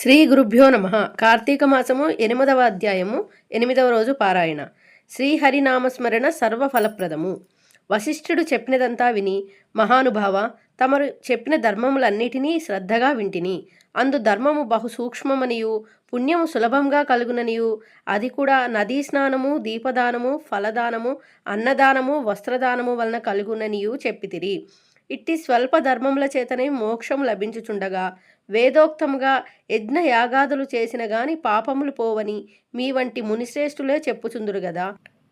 శ్రీ గురుభ్యో నమ. కార్తీక మాసము ఎనిమిదవ అధ్యాయము ఎనిమిదవ రోజు పారాయణ. శ్రీహరినామస్మరణ సర్వఫలప్రదము. వశిష్ఠుడు చెప్పినదంతా విని మహానుభావ తమరు చెప్పిన ధర్మములన్నిటినీ శ్రద్ధగా వింటిని. అందు ధర్మము బహు సూక్ష్మమనియు పుణ్యము సులభంగా కలుగుననియు. అది కూడా నదీ స్నానము దీపదానము ఫలదానము అన్నదానము వస్త్రదానము వలన కలుగుననియు చెప్పితిరి. ఇట్టి స్వల్ప ధర్మముల చేతనే మోక్షం లభించుచుండగా వేదోక్తముగా యజ్ఞ యాగాదులు చేసిన గాని పాపములు పోవని మీ వంటి మునిశ్రేష్ఠులే చెప్పుచుందురు గదా.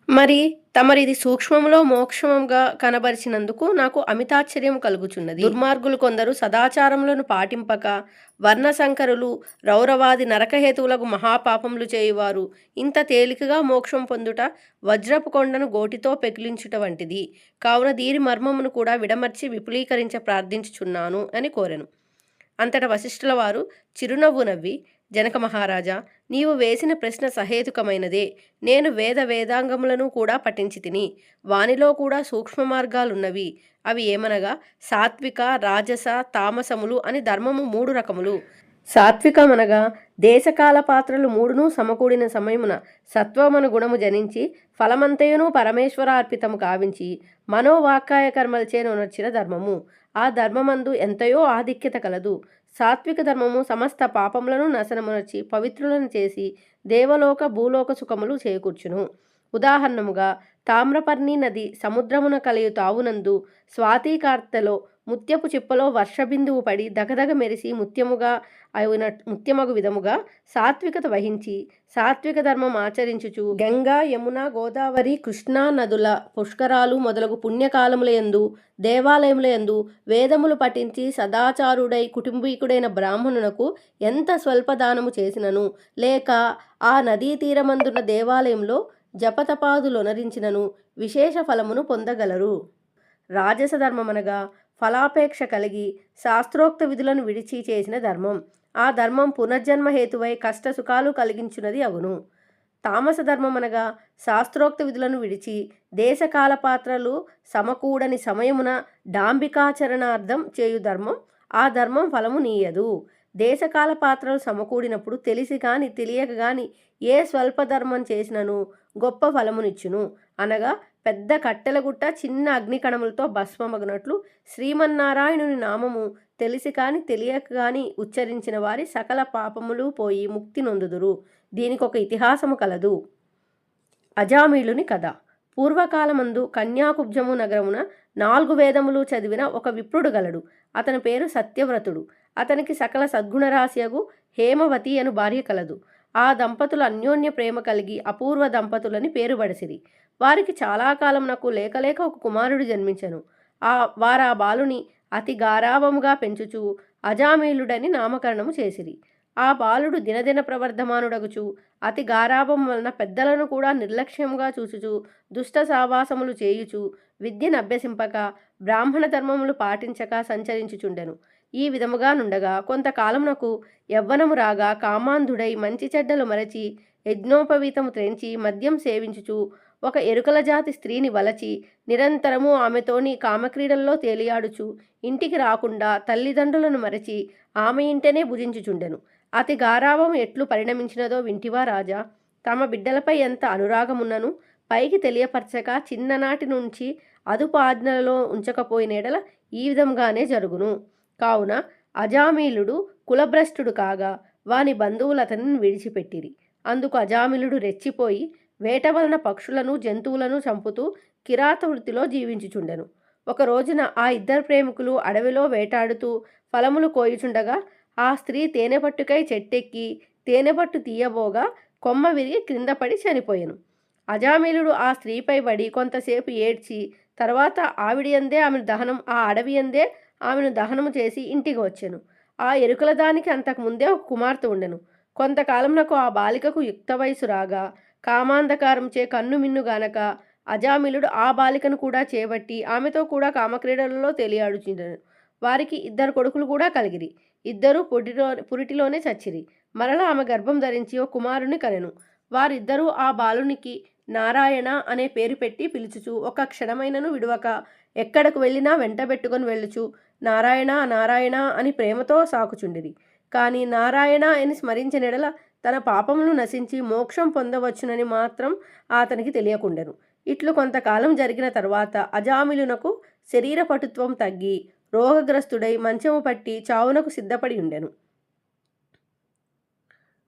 మరి తమరిది సూక్ష్మములో మోక్షమంగా కనబరిచినందుకు నాకు అమితాశ్చర్యం కలుగుచున్నది. దుర్మార్గులు కొందరు సదాచారములను పాటింపక వర్ణశంకరులు రౌరవాది నరకహేతువులకు మహాపాపములు చేయువారు ఇంత తేలికగా మోక్షం పొందుట వజ్రపు కొండను గోటితో పెకిలించుట వంటిది. కావున దీని మర్మమును కూడా విడమర్చి విపులీకరించ ప్రార్థించుచున్నాను అని కోరెను. అంతట వశిష్ఠుల వారు చిరునవ్వు నవ్వి జనక మహారాజా నీవు వేసిన ప్రశ్న సహేతుకమైనదే. నేను వేద వేదాంగములను కూడా పఠించి తిని వానిలో కూడా సూక్ష్మ మార్గాలున్నవి. అవి ఏమనగా సాత్విక రాజస తామసములు అని ధర్మము మూడు రకములు. సాత్వికమనగా దేశకాల పాత్రలు మూడును సమకూడిన సమయమున సత్వమను గుణము జనించి ఫలమంతయును పరమేశ్వరార్పితము కావించి మనోవాకాయ కర్మలచే నొనర్చిన ధర్మము. ఆ ధర్మమందు ఎంతయో ఆధిక్యత కలదు. సాత్విక ధర్మము సమస్త పాపములను నశనమునర్చి పవిత్రులను చేసి దేవలోక భూలోక సుఖములు చేకూర్చును. ఉదాహరణముగా తామ్రపర్ణి నది సముద్రమున కలియు తావునందు స్వాతికార్తెలో ముత్యపు చిప్పలో వర్షబిందువు పడి దగదగ మెరిసి ముత్యముగా అయిన ముత్యమగు విధముగా సాత్వికత వహించి సాత్విక ధర్మం ఆచరించుచు గంగా యమున గోదావరి కృష్ణా నదుల పుష్కరాలు మొదలగు పుణ్యకాలములయందు దేవాలయములయందు వేదములు పఠించి సదాచారుడై కుటుంబీకుడైన బ్రాహ్మణునకు ఎంత స్వల్ప దానము చేసినను లేక ఆ నదీ తీరమందున్న దేవాలయంలో జపతపాదులొనరించినను విశేష ఫలమును పొందగలరు. రాజస ధర్మమనగా ఫలాపేక్ష కలిగి శాస్త్రోక్త విధులను విడిచి చేసిన ధర్మం. ఆ ధర్మం పునర్జన్మ హేతువై కష్ట సుఖాలు కలిగించున్నది అగును తామస ధర్మం అనగా శాస్త్రోక్త విధులను విడిచి దేశకాల పాత్రలు సమకూడని సమయమున డాంబికాచరణార్థం చేయు ధర్మం. ఆ ధర్మం ఫలము నీయదు. దేశకాల పాత్రలు సమకూడినప్పుడు తెలిసి కాని తెలియక గాని ఏ స్వల్పధర్మం చేసినను గొప్ప ఫలమునిచ్చును అనగా పెద్ద కట్టెలగుట్ట చిన్న అగ్నికణములతో భస్మమగినట్లు శ్రీమన్నారాయణుని నామము తెలిసి కాని తెలియక కాని ఉచ్చరించిన వారి సకల పాపములు పోయి ముక్తి నొందుదురు. దీనికి ఒక ఇతిహాసము కలదు. అజామీలుని కథ. పూర్వకాలమందు కన్యాకుబ్జము నగరమున నాలుగు వేదములు చదివిన ఒక విప్రుడు గలడు. అతని పేరు సత్యవ్రతుడు. అతనికి సకల సద్గుణరాశియగు హేమవతి అను భార్య కలదు. ఆ దంపతులు అన్యోన్య ప్రేమ కలిగి అపూర్వ దంపతులని పేరుపడిసిరి వారికి చాలా కాలం నాకు లేకలేక ఒక కుమారుడు జన్మించను. ఆ వారా బాలుని అతి గారాభముగా పెంచుచు అజామీలుడని నామకరణము చేసిరి. ఆ బాలుడు దినదిన ప్రవర్ధమానుడగుచు అతి గారాభం వలన పెద్దలను కూడా నిర్లక్ష్యంగా చూచుచు దుష్ట సావాసములు చేయుచు విద్యను అభ్యసింపక బ్రాహ్మణ ధర్మములు పాటించక సంచరించుచుండెను. ఈ విధముగా నుండగా కొంతకాలమునకు యవ్వనము రాగా కామాంధుడై మంచి చెడ్డలు మరచి యజ్ఞోపవీతము త్రెంచి మద్యం సేవించుచు ఒక ఎరుకల జాతి స్త్రీని వలచి నిరంతరము ఆమెతోని కామక్రీడల్లో తేలియాడుచు ఇంటికి రాకుండా తల్లిదండ్రులను మరచి ఆమె ఇంటనే భుజించుచుండెను. అతి గారాభం ఎట్లు పరిణమించినదో వింటివా రాజా! తమ బిడ్డలపై ఎంత అనురాగమున్నను! పైకి తెలియపరచక చిన్ననాటి నుంచి అదుపు ఆజ్ఞలలో ఉంచకపోయినేడల ఈ విధంగానే జరుగును. కావున అజామీలుడు కులభ్రష్టుడు కాగా వాని బంధువులు అతనిని విడిచిపెట్టిరి. అందుకు అజామిలుడు రెచ్చిపోయి వేట వలన పక్షులను జంతువులను చంపుతూ కిరాత వృత్తిలో జీవించుచుండెను. ఒక రోజున ఆ ఇద్దరు ప్రేమికులు అడవిలో వేటాడుతూ ఫలములు కోయుచుండగా ఆ స్త్రీ తేనెపట్టుకై చెట్టెక్కి తేనెపట్టు తీయబోగా కొమ్మ విరిగి క్రింద పడి చనిపోయాను. అజామిలుడు ఆ స్త్రీపై పడి కొంతసేపు ఏడ్చి తర్వాత ఆవిడి అందే ఆమెను దహనం ఆ అడవి అందే ఆమెను దహనము చేసి ఇంటికి వచ్చెను. ఆ ఎరుకల దానికి అంతకు ముందే ఒక కుమార్తె ఉండెను. కొంతకాలంలో ఆ బాలికకు యుక్త వయసు రాగా కామాంధకారంచే కన్ను మిన్నుగానక అజామిలుడు ఆ బాలికను కూడా చేపట్టి ఆమెతో కూడా కామక్రీడలలో తెలియాడుచుండెను. వారికి ఇద్దరు కొడుకులు కూడా కలిగిరి. ఇద్దరు పొడిలో పురిటిలోనే చచ్చిరి. మరలా ఆమె గర్భం ధరించి ఓ కుమారుని కనెను. వారిద్దరూ ఆ బాలునికి నారాయణ అనే పేరు పెట్టి పిలుచుచు ఒక క్షణమైనను విడువక ఎక్కడకు వెళ్ళినా వెంటబెట్టుకొని వెళ్ళుచు నారాయణ నారాయణ అని ప్రేమతో సాకుచుండిరి. కానీ నారాయణ అని స్మరించినెడల తన పాపమును నశించి మోక్షం పొందవచ్చునని మాత్రం అతనికి తెలియకుండెను. ఇట్లు కొంతకాలం జరిగిన తర్వాత అజామిలునకు శరీర పటుత్వం తగ్గి రోగగ్రస్తుడై మంచము పట్టి చావునకు సిద్ధపడి ఉండెను.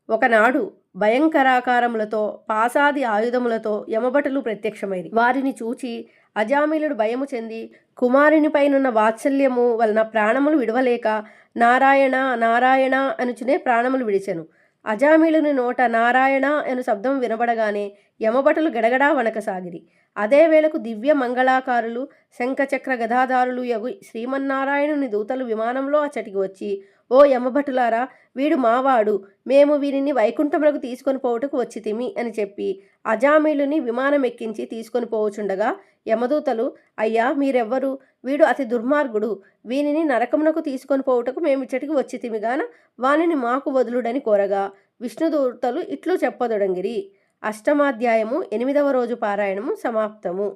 ఒకనాడు భయంకరాకారములతో పాసాది ఆయుధములతో యమభటులు ప్రత్యక్షమైరి. వారిని చూచి అజామిలుడు భయము చెంది కుమారునిపైనున్న వాత్సల్యము వలన ప్రాణములు విడవలేక నారాయణ నారాయణ అనుచునే ప్రాణములు విడిచెను. అజామిలుని నోట నారాయణ అను శబ్దం వినబడగానే యమభటులు గడగడా వణకసాగిరి అదే వేళకు దివ్య మంగళాకారులు శంఖచక్ర గదాధారులు యగు శ్రీమన్నారాయణుని దూతలు విమానంలో అచ్చటికి వచ్చి ఓ యమభటులారా వీడు మావాడు. మేము వీరిని వైకుంఠములకు తీసుకొని పోవుటకు వచ్చితిమి అని చెప్పి అజామీలుని విమానం ఎక్కించి తీసుకొని పోవచుండగా యమదూతలు అయ్యా మీరెవ్వరు? వీడు అతి దుర్మార్గుడు. వీనిని నరకమునకు తీసుకొని పోవుటకు మేము ఇచ్చటికి వచ్చితిమి గాన వానిని మాకు వదులుడని కోరగా విష్ణుదూతలు ఇట్లు చెప్పదొడంగిరి. అష్టమాధ్యాయము ఎనిమిదవ రోజు పారాయణము సమాప్తము.